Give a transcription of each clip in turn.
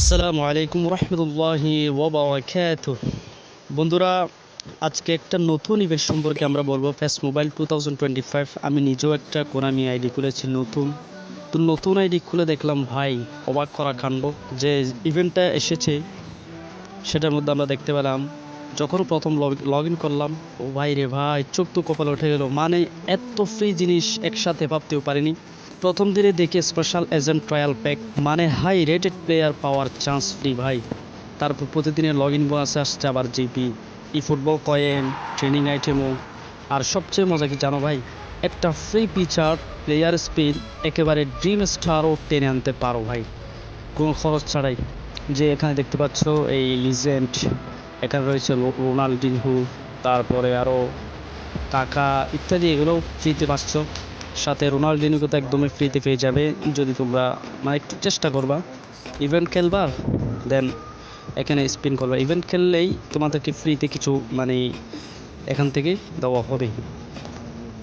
আসসালামু আলাইকুম রহমতুল্লাহি ওবরাকাত বন্ধুরা, আজকে একটা নতুন ইভেন্ট সম্পর্কে আমরা বলব। ফেস মোবাইল টু আমি নিজেও একটা কোনামি আইডি খুলেছি, নতুন। তো নতুন আইডি খুলে দেখলাম, ভাই, অবাক করা কাণ্ড। যে ইভেন্টটা এসেছে, সেটার মধ্যে আমরা দেখতে পেলাম, যখন প্রথম লগ ইন করলাম, ও ভাই রে ভাই, চোখ তো কপালে উঠে গেল। মানে এত ফ্রি জিনিস একসাথে ভাবতেও পারিনি। প্রথম দিনে দেখি স্পেশাল এজেন্ট ট্রায়াল প্যাক মানে হাই রেটেড প্লেয়ার পাওয়ার চান্স ফ্রি ভাই। তারপর প্রতিদিনের লগ ইন বোনাসে আসছে আবার GP e football coin training আইটেমও আর সবচেয়ে মজা কি জানো ভাই? একটা ফ্রি পিচার প্লেয়ার স্পিন একেবারে ড্রিম স্টারও টেনে আনতে পারো ভাই। কোনো খরচ ছাড়াই। যে এখানে দেখতে পাচ্ছ এই লিজেন্ড এখানে রয়েছে রোনাল্ডিনহো, তারপরে আরও টাকা ইত্যাদি, এগুলোও ফ্রিতে পাচ্ছ। সাথে রোনাল্ডিনহোকে তো একদমই ফ্রিতে পেয়ে যাবে। যদি তোমরা মানে একটু চেষ্টা করবা। ইভেন্ট খেলবা দেন এখানে স্পিন করবা। ইভেন্ট খেললেই তোমাদেরকে ফ্রিতে কিছু মানে এখান থেকে দেওয়া হবে।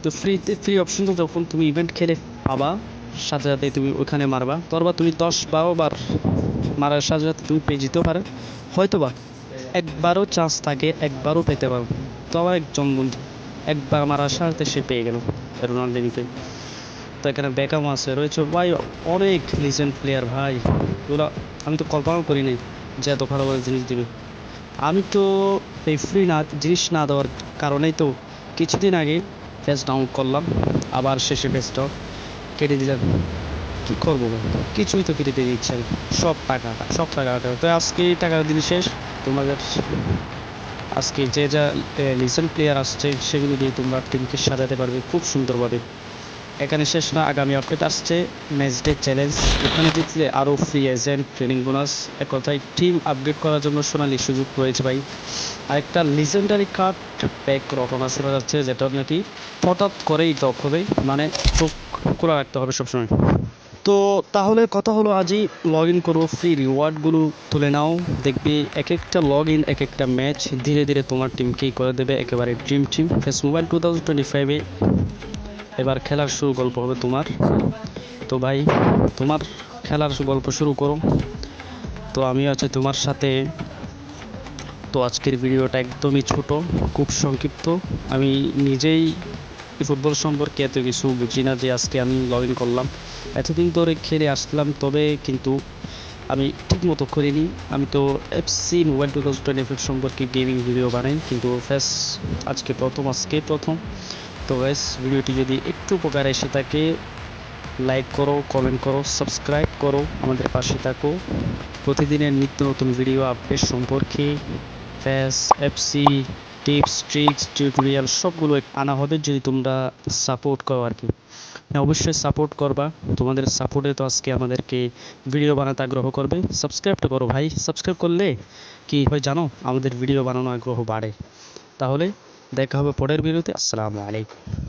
তো ফ্রিতে ফ্রি অপশন তো যখন তুমি ইভেন্ট খেলে পাবা, সাথে সাথে তুমি ওখানে মারবা। তোরবা তুমি দশ বারো বার মারার সাথে সাথে তুমি পেয়ে যেতেও পারো। হয়তো বা একবারও চান্স থাকে, একবারও পেতে পারো। তো আমার একজন বন্ধু একবার মারার সাথে সে পেয়ে গেল। রোনাল্ডিনিকে তো এখানে বেকাম আছে, রয়েছে ভাই অনেক লিজেন্ড প্লেয়ার ভাই। ওরা আমি তো কল্পনাও করি নাই যে এত ভালো ভালো জিনিস দিবে। আমি তো এই ফ্রি না, জিনিস না দেওয়ার কারণেই তো কিছুদিন আগে ফেস ডাউনলোড করলাম, আবার শেষে ফেসটা কেটে দিলাম। কি করব? কিছুই তো কেটে দিয়ে দিচ্ছে সব টাকা সব টাকা তো আজকে টাকা দিন শেষ, তোমাদের আজকে যে যা লিসেন্ট প্লেয়ার আসছে, সেগুলো দিয়ে তোমরা টিমকে সাজাতে পারবে খুব সুন্দরভাবে। এখানে শেষ না, আগামী আপডেট আসছে ম্যাচ ডে চ্যালেঞ্জ এখানে জিতলে আরও ফ্রি এজেন্ট ট্রেনিং বোনাস এক কথায় টিম আপডেট করার জন্য সোনালি সুযোগ রয়েছে ভাই। আরেকটা লিজেন্ডারি কার্ড প্যাক রটনা শোনা যাচ্ছে, যেটা নাকি হঠাৎ করেই টপ হবে মানে চোখ খোলা রাখতে হবে সবসময়। তো তাহলে কথা হলো আজই লগ ইন করব ফ্রি রিওয়ার্ডগুলো তুলে নাও। দেখবি এক একটা লগ ইন এক একটা ম্যাচ ধীরে ধীরে তোমার টিমকেই করে দেবে? একেবারে dream team FC mobile two thousand twenty ফাইভে এবার খেলার শুরু গল্প হবে তোমার। তো ভাই, তোমার খেলার গল্প শুরু করো। তো আমি আছে তোমার সাথে। তো আজকের ভিডিওটা একদমই ছোট, খুব সংক্ষিপ্ত। আমি নিজেই ফুটবল সম্পর্কে এত কিছু বুঝি না যে আজকে আমি লগ ইন করলাম। এতদিন ধরে খেলে আসলাম, তবে কিন্তু আমি ঠিক মতো করিনি। আমি তো FC mobile two thousand twenty five সম্পর্কে গেমিং ভিডিও বানাই, কিন্তু ফ্যাস আজকে প্রথম আজকে প্রথম। তো ব্যাস ভিডিওটি যদি একটু উপকার এসে থাকে লাইক করো কমেন্ট করো সাবস্ক্রাইব করো, আমাদের পাশে থাকো। প্রতিদিনের নিত্য নতুন ভিডিও আপডেট সম্পর্কে ফ্যাস এফসি টিপস, ট্রিক্স, টিউটোরিয়াল সবগুলো আনা হবে যদি তোমরা সাপোর্ট করো আর কি। হ্যাঁ অবশ্যই সাপোর্ট করবা। তোমাদের সাপোর্টে তো আজকে আমাদেরকে ভিডিও বানাতে আগ্রহ করবে। সাবস্ক্রাইবটা করো ভাই। সাবস্ক্রাইব করলে কি হয় জানো? আমাদের ভিডিও বানানো আগ্রহ বাড়ে। তাহলে দেখা হবে পরের ভিডিওতে। আসসালামু আলাইকুম।